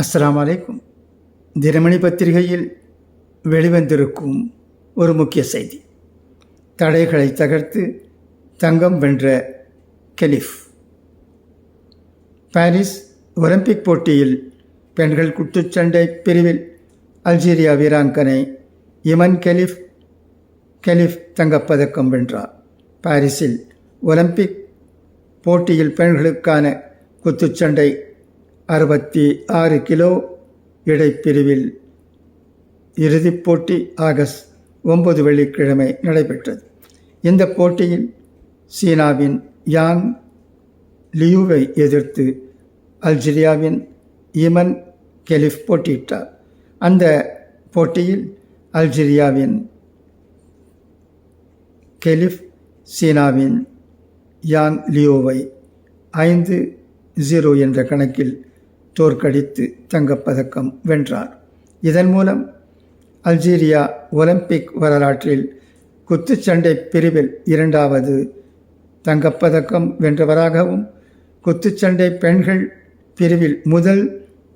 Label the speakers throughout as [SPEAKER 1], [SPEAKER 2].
[SPEAKER 1] அஸ்லாம் வலைக்கும் தினமணி பத்திரிகையில் வெளிவந்திருக்கும் ஒரு முக்கிய செய்தி. தடைகளை தகர்த்து தங்கம் வென்ற கெலிஃப். பாரிஸ் ஒலிம்பிக் போட்டியில் பெண்கள் குத்துச்சண்டை பிரிவில் அல்ஜீரியா வீராங்கனை இமன் கெலிஃப் கெலிஃப் தங்கப்பதக்கம் வென்றார். பாரிஸில் ஒலிம்பிக் போட்டியில் பெண்களுக்கான குத்துச்சண்டை அறுபத்தி ஆறு கிலோ இடைப்பிரிவில் இறுதிப் போட்டி ஆகஸ்ட் ஒன்பது வெள்ளிக்கிழமை நடைபெற்றது. இந்த போட்டியில் சீனாவின் யாங் லியூவை எதிர்த்து அல்ஜீரியாவின் இமன் கெலிஃப் போட்டியிட்டார். அந்த போட்டியில் அல்ஜீரியாவின் கெலிஃப் சீனாவின் யாங் லியோவை ஐந்து ஜீரோ என்ற கணக்கில் தோற்கடித்து தங்கப்பதக்கம் வென்றார். இதன் மூலம் அல்ஜீரியா ஒலிம்பிக் வரலாற்றில் குத்துச்சண்டை பிரிவில் இரண்டாவது தங்கப்பதக்கம் வென்றவராகவும் குத்துச்சண்டை பெண்கள் பிரிவில் முதல்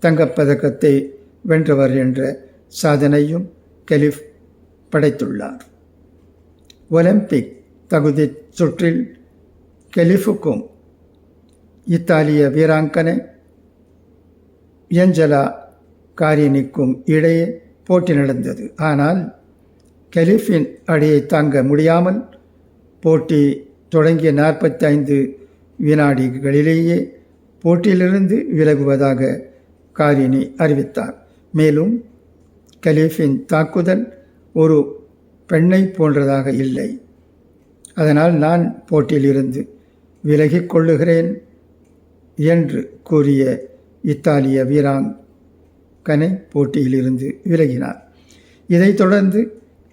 [SPEAKER 1] தங்கப்பதக்கத்தை வென்றவர் என்ற சாதனையும் கெலிஃப் படைத்துள்ளார். ஒலிம்பிக் தகுதி சுற்றில் கெலிஃபுக்கும் இத்தாலிய வீராங்கனை ஏஞ்சலா காரினிக்கும் இடையே போட்டி நடந்தது. ஆனால் கலீஃபின் அடியை தாங்க முடியாமல் போட்டி தொடங்கிய நாற்பத்தி ஐந்து வினாடிகளிலேயே போட்டியிலிருந்து விலகுவதாக காரினி அறிவித்தார். மேலும் கலீஃபின் தாக்குதல் ஒரு பெண்ணை போன்றதாக இல்லை. அதனால் நான் போட்டியிலிருந்து விலகிக் கொள்ளுகிறேன் என்று கூறிய இத்தாலிய வீராங்கனை போட்டியிலிருந்து விலகினார். இதைத் தொடர்ந்து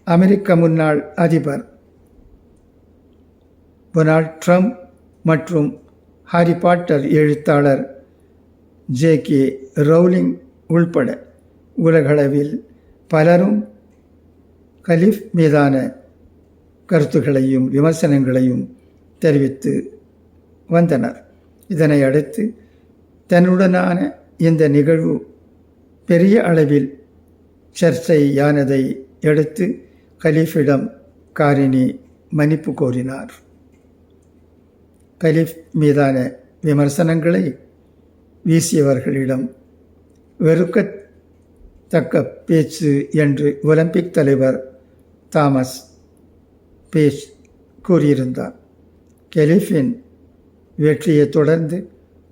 [SPEAKER 1] அமெரிக்க முன்னாள் அதிபர் டொனால்ட் ட்ரம்ப் மற்றும் ஹாரி பாட்டர் எழுத்தாளர் ஜே கே ரவுலிங் உள்பட உலகளவில் பலரும் கலிஃப் மீதான கருத்துக்களையும் விமர்சனங்களையும் தெரிவித்து வந்தனர். இதனை அடுத்து தன்னுடனான இந்த நிகழ்வு பெரிய அளவில் சர்ச்சையானதை எடுத்து கலீஃபிடம் காரினி மன்னிப்பு கோரினார். கலீஃப் மீதான விமர்சனங்களை வீசியவர்களிடம் வெறுக்கத்தக்க பேச்சு என்று ஒலிம்பிக் தலைவர் தாமஸ் பேஸ் கூறியிருந்தார். கெலிஃபின் வெற்றியை தொடர்ந்து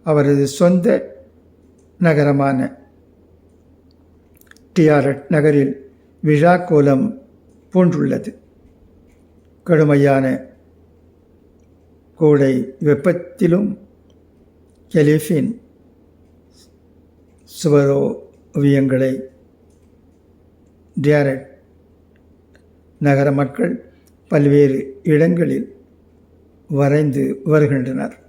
[SPEAKER 1] அவரது சொந்த நகரமான டியாரட் நகரில் விழா கோலம் பூண்டுள்ளது. கடுமையான கோடை வெப்பத்திலும் கெலிஃபின் சுவரோவியங்களை டியாரட் நகர மக்கள் பல்வேறு இடங்களில் வரைந்து வருகின்றனர்.